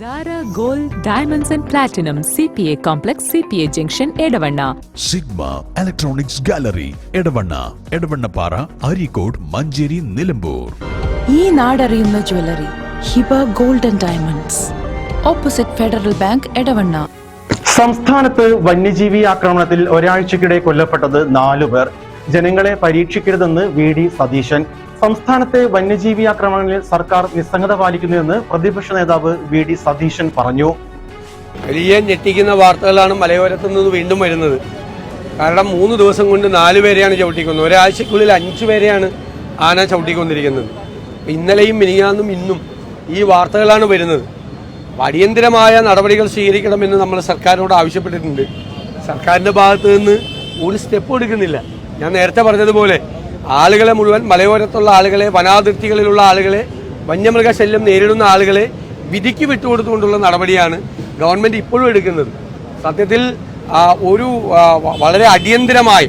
Sara gold diamonds and platinum C P A complex C P A junction Edavanna Sigma electronics gallery Edavanna Edavannappara Areekode Manjeri Nilambur ഈ നാടറിയുന്ന jewellery Hiba gold and diamonds opposite Federal Bank Edavanna സംസ്ഥാനത്ത് വന്യജീവി ആക്രമണത്തിൽ ഒരാഴ്ചക്കിടെ കൊല്ലപ്പെട്ടത് നാലു പേർ ജനങ്ങളെ പരീക്ഷിക്കരുതെന്ന് V D Satheesan സംസ്ഥാനത്തെ വന്യജീവി ആക്രമണങ്ങളിൽ സർക്കാർ നിസ്സംഗത പാലിക്കുന്നുവെന്ന് പ്രതിപക്ഷ നേതാവ് വി ഡി സതീശൻ പറഞ്ഞു. വലിയ ഞെട്ടിക്കുന്ന വാർത്തകളാണ് മലയോരത്തു നിന്ന് വീണ്ടും വരുന്നത്. കാരണം മൂന്ന് ദിവസം കൊണ്ട് നാല് പേരെയാണ് ചവിട്ടിക്കുന്നത്. ഒരാഴ്ചക്കുള്ളിൽ അഞ്ച് പേരെയാണ് ആന ചവിട്ടിക്കൊണ്ടിരിക്കുന്നത്. ഇന്നലെയും മിനിയാന്നും ഇന്നും ഈ വാർത്തകളാണ് വരുന്നത്. അടിയന്തിരമായ നടപടികൾ സ്വീകരിക്കണമെന്ന് നമ്മൾ സർക്കാരിനോട് ആവശ്യപ്പെട്ടിട്ടുണ്ട്. സർക്കാരിന്റെ ഭാഗത്ത് നിന്ന് ഒരു സ്റ്റെപ്പ് എടുക്കുന്നില്ല. ഞാൻ നേരത്തെ പറഞ്ഞതുപോലെ ആളുകളെ മുഴുവൻ മലയോരത്തുള്ള ആളുകളെ വനാതിർത്തികളിലുള്ള ആളുകളെ വന്യമൃഗശല്യം നേരിടുന്ന ആളുകളെ വിധിക്ക് വിട്ടുകൊടുത്തുകൊണ്ടുള്ള നടപടിയാണ് ഗവൺമെന്റ് ഇപ്പോഴും എടുക്കുന്നത്. സത്യത്തിൽ ഒരു വളരെ അടിയന്തിരമായി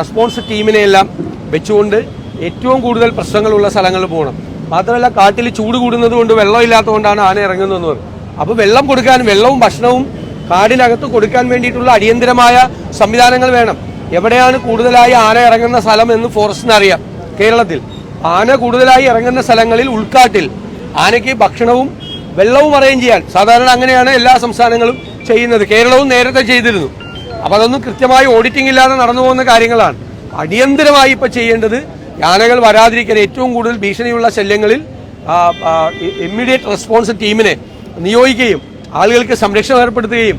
റെസ്പോൺസ് ടീമിനെയെല്ലാം വെച്ചുകൊണ്ട് ഏറ്റവും കൂടുതൽ പ്രശ്നങ്ങളുള്ള സ്ഥലങ്ങളിൽ പോകണം. മാത്രമല്ല കാട്ടിൽ ചൂട് കൂടുന്നത് കൊണ്ട് വെള്ളം ഇല്ലാത്തതുകൊണ്ടാണ് ആന ഇറങ്ങുന്നതെന്ന് പറഞ്ഞു. അപ്പോൾ വെള്ളം കൊടുക്കാൻ വെള്ളവും ഭക്ഷണവും കാടിനകത്ത് കൊടുക്കാൻ വേണ്ടിയിട്ടുള്ള അടിയന്തിരമായ സംവിധാനങ്ങൾ വേണം. എവിടെയാണ് കൂടുതലായി ആന ഇറങ്ങുന്ന സ്ഥലം എന്ന് ഫോറസ്റ്റിന് അറിയാം. കേരളത്തിൽ ആന കൂടുതലായി ഇറങ്ങുന്ന സ്ഥലങ്ങളിൽ ഉൾക്കാട്ടിൽ ആനയ്ക്ക് ഭക്ഷണവും വെള്ളവും അറേഞ്ച് ചെയ്യാൻ സാധാരണ അങ്ങനെയാണ് എല്ലാ സംസ്ഥാനങ്ങളും ചെയ്യുന്നത്. കേരളവും നേരത്തെ ചെയ്തിരുന്നു. അപ്പൊ അതൊന്നും കൃത്യമായി ഓഡിറ്റിംഗ് ഇല്ലാതെ നടന്നു പോകുന്ന കാര്യങ്ങളാണ്. അടിയന്തരമായി ഇപ്പൊ ചെയ്യേണ്ടത് ആനകൾ വരാതിരിക്കാൻ ഏറ്റവും കൂടുതൽ ഭീഷണിയുള്ള ശല്യങ്ങളിൽ ഇമ്മീഡിയറ്റ് റെസ്പോൺസ് ടീമിനെ നിയോഗിക്കുകയും ആളുകൾക്ക് സംരക്ഷണം ഏർപ്പെടുത്തുകയും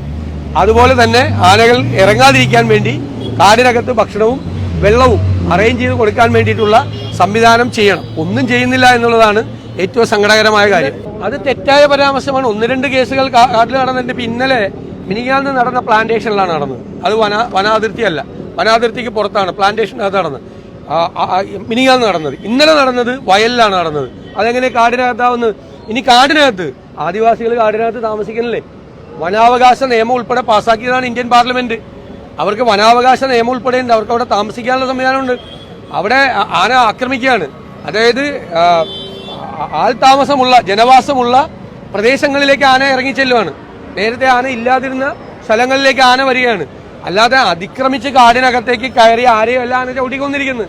അതുപോലെ തന്നെ ആനകൾ ഇറങ്ങാതിരിക്കാൻ വേണ്ടി കാടിനകത്ത് ഭക്ഷണവും വെള്ളവും അറേഞ്ച് ചെയ്ത് കൊടുക്കാൻ വേണ്ടിയിട്ടുള്ള സംവിധാനം ചെയ്യണം. ഒന്നും ചെയ്യുന്നില്ല എന്നുള്ളതാണ് ഏറ്റവും സങ്കടകരമായ കാര്യം. അത് തെറ്റായ പരാമർശമാണ്. ഒന്ന് രണ്ട് കേസുകൾ കാട്ടിൽ നടന്നിട്ട് ഇന്നലെ മിനിങ്ങാന്ന് നടന്ന പ്ലാന്റേഷനിലാണ് നടന്നത്. അത് വന വനാതിർത്തി അല്ല വനാതിർത്തിക്ക് പുറത്താണ് പ്ലാന്റേഷനകത്ത് നടന്നത്. മിനിഗാൽ നടന്നത്. ഇന്നലെ നടന്നത് വയലിലാണ് നടന്നത്. അതെങ്ങനെ കാടിനകത്താവുന്നത് ഇനി കാടിനകത്ത് ആദിവാസികൾ കാടിനകത്ത് താമസിക്കുന്നില്ലേ? വനാവകാശ നിയമം ഉൾപ്പെടെ പാസ്സാക്കിയതാണ് ഇന്ത്യൻ പാർലമെന്റ്. അവർക്ക് വനാവകാശ നിയമം ഉൾപ്പെടെയുണ്ട്. അവർക്ക് അവിടെ താമസിക്കാനുള്ള സംവിധാനമുണ്ട്. അവിടെ ആന ആക്രമിക്കുകയാണ്. അതായത് ആൾ താമസമുള്ള ജനവാസമുള്ള പ്രദേശങ്ങളിലേക്ക് ആന ഇറങ്ങി ചെല്ലുവാണ്. നേരത്തെ ആന ഇല്ലാതിരുന്ന സ്ഥലങ്ങളിലേക്ക് ആന വരികയാണ്. അല്ലാതെ അതിക്രമിച്ച് കാടിനകത്തേക്ക് കയറി ആരെയല്ല ആന ചവിട്ടിക്കൊന്നിരിക്കുന്നത്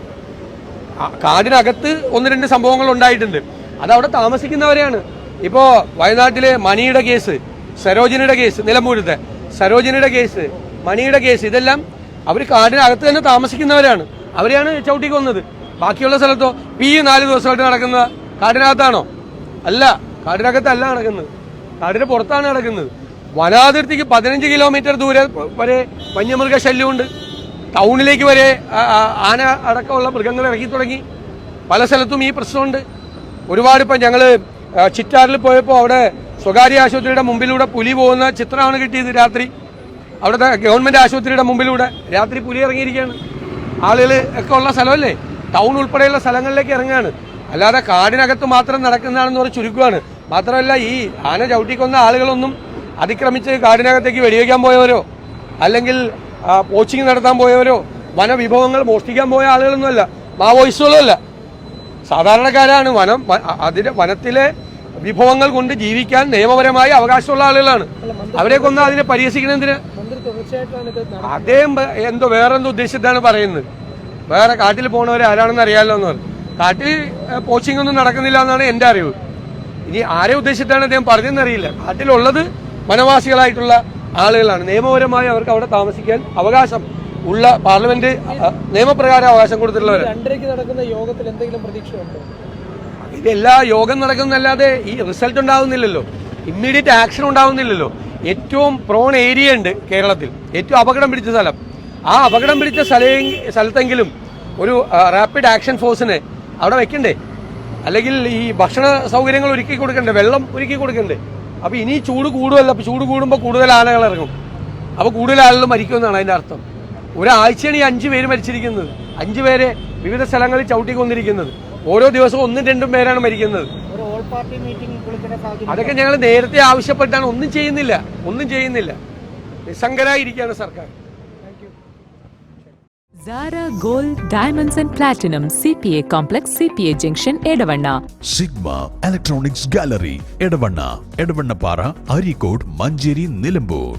കാടിനകത്ത് ഒന്ന് രണ്ട് സംഭവങ്ങൾ ഉണ്ടായിട്ടുണ്ട്. അത് അവിടെ താമസിക്കുന്നവരെയാണ്. ഇപ്പോ വയനാട്ടിലെ മണിയുടെ കേസ് സരോജിനിയുടെ കേസ് നിലമ്പൂരത്തെ സരോജിനിയുടെ കേസ് മണിയുടെ കേസ്. ഇതെല്ലാം അവർ കാടിനകത്ത് തന്നെ താമസിക്കുന്നവരാണ്. അവരെയാണ് ചവിട്ടി കൊന്നത് ബാക്കിയുള്ള സ്ഥലത്തോ പി നാല് ദിവസമായിട്ട് നടക്കുന്ന കാടിനകത്താണോ? അല്ല കാടിനകത്തല്ല നടക്കുന്നത്. കാടിന് പുറത്താണ് നടക്കുന്നത്. വനാതിർത്തിക്ക് പതിനഞ്ച് കിലോമീറ്റർ ദൂരെ വരെ വന്യമൃഗ ശല്യമുണ്ട്. ടൗണിലേക്ക് വരെ ആന അടക്കമുള്ള മൃഗങ്ങൾ ഇറക്കി തുടങ്ങി. പല സ്ഥലത്തും ഈ പ്രശ്നമുണ്ട്. ഒരുപാട് ഇപ്പം ഞങ്ങൾ ചിറ്റാറിൽ പോയപ്പോൾ അവിടെ സ്വകാര്യ ആശുപത്രിയുടെ മുമ്പിലൂടെ പുലി പോകുന്ന ചിത്രമാണ് കിട്ടിയത് രാത്രി. അവിടുത്തെ ഗവൺമെന്റ് ആശുപത്രിയുടെ മുമ്പിലൂടെ രാത്രി പുലി ഇറങ്ങിയിരിക്കുകയാണ്. ആളുകൾ ഒക്കെ ഉള്ള സ്ഥലമല്ലേ? ടൗൺ ഉൾപ്പെടെയുള്ള സ്ഥലങ്ങളിലേക്ക് ഇറങ്ങുകയാണ്. അല്ലാതെ കാടിനകത്ത് മാത്രം നടക്കുന്നതാണെന്ന് പറഞ്ഞ് ചുരുക്കുകയാണ് മാത്രമല്ല ഈ ആന ചവിട്ടിക്കൊന്ന ആളുകളൊന്നും അതിക്രമിച്ച് കാടിനകത്തേക്ക് വെടിവെക്കാൻ പോയവരോ അല്ലെങ്കിൽ പോച്ചിങ് നടത്താൻ പോയവരോ വനവിഭവങ്ങൾ മോഷ്ടിക്കാൻ പോയ ആളുകളൊന്നുമല്ല. മാവോയിസ്റ്റുകളല്ല സാധാരണക്കാരാണ് വനം അതിന് വനത്തിലെ വിഭവങ്ങൾ കൊണ്ട് ജീവിക്കാൻ നിയമപരമായി അവകാശമുള്ള ആളുകളാണ്. അവരെ കൊന്ന് അതിനെ പരിഹസിക്കണതിന് അദ്ദേഹം എന്തോ വേറെന്തോ ഉദ്ദേശിച്ചാണ് പറയുന്നത്. വേറെ കാട്ടിൽ പോണവർ ആരാണെന്ന് അറിയാമല്ലോ എന്ന് പറഞ്ഞു. കാട്ടിൽ പോച്ചിങ് ഒന്നും നടക്കുന്നില്ല എന്നാണ് എന്റെ അറിവ്. ഇനി ആരെ ഉദ്ദേശിച്ചാണ് അദ്ദേഹം പറഞ്ഞതെന്നറിയില്ല കാട്ടിലുള്ളത് വനവാസികളായിട്ടുള്ള ആളുകളാണ്. നിയമപരമായി അവർക്ക് അവിടെ താമസിക്കാൻ അവകാശം ഉള്ള പാർലമെന്റ് നിയമപ്രകാരം അവകാശം കൊടുത്തിട്ടുള്ളവരാണ്. രണ്ടരയ്ക്ക് നടക്കുന്ന യോഗത്തിൽ എന്തെങ്കിലും പ്രതീക്ഷയുണ്ടോ? ഇതെല്ലാ യോഗം നടക്കുന്നല്ലാതെ ഈ റിസൾട്ട് ഉണ്ടാവുന്നില്ലല്ലോ. ഇമ്മീഡിയറ്റ് ആക്ഷൻ ഉണ്ടാവുന്നില്ലല്ലോ. ഏറ്റവും പ്രോൺ ഏരിയ ഉണ്ട് കേരളത്തിൽ. ഏറ്റവും അപകടം പിടിച്ച സ്ഥലം. ആ അപകടം പിടിച്ച സ്ഥല സ്ഥലത്തെങ്കിലും ഒരു റാപ്പിഡ് ആക്ഷൻ ഫോഴ്സിനെ അവിടെ വെക്കണ്ടേ? അല്ലെങ്കിൽ ഈ ഭക്ഷണ സൗകര്യങ്ങൾ ഒരുക്കി കൊടുക്കണ്ടേ? വെള്ളം ഒരുക്കി കൊടുക്കണ്ടേ? അപ്പോൾ ഇനി ചൂട് കൂടുമല്ല അപ്പോൾ ചൂട് കൂടുമ്പോൾ കൂടുതൽ ആനകൾ ഇറങ്ങും. അപ്പോൾ കൂടുതൽ ആളുകൾ മരിക്കുമെന്നാണ് അതിന്റെ അർത്ഥം. ഒരാഴ്ചയാണ് ഈ അഞ്ചു പേര് മരിച്ചിരിക്കുന്നത്. അഞ്ച് പേരെ വിവിധ സ്ഥലങ്ങളിൽ ചവിട്ടിക്കൊന്നിരിക്കുന്നത്. ഓരോ ദിവസവും ഒന്നും രണ്ടും പേരാണ് മരിക്കുന്നത്. പാർട്ടി മീറ്റിംഗ് സാഹചര്യം അതൊക്കെ ഞങ്ങൾ നേരത്തെ ആവശ്യപ്പെട്ടാണ്. ഒന്നും ചെയ്യുന്നില്ല. ഒന്നും ചെയ്യുന്നില്ല. നിസ്സംഗരായിരിക്കുകയാണ് സർക്കാർ. Sara gold diamonds and platinum C P A complex C P A junction Edavanna Sigma electronics gallery Edavanna Edavannappara Areekode Manjeri Nilambur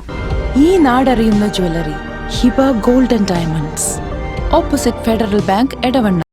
ഈ നാടറിയുന്ന jewellery Hiba golden diamonds opposite Federal Bank Edavanna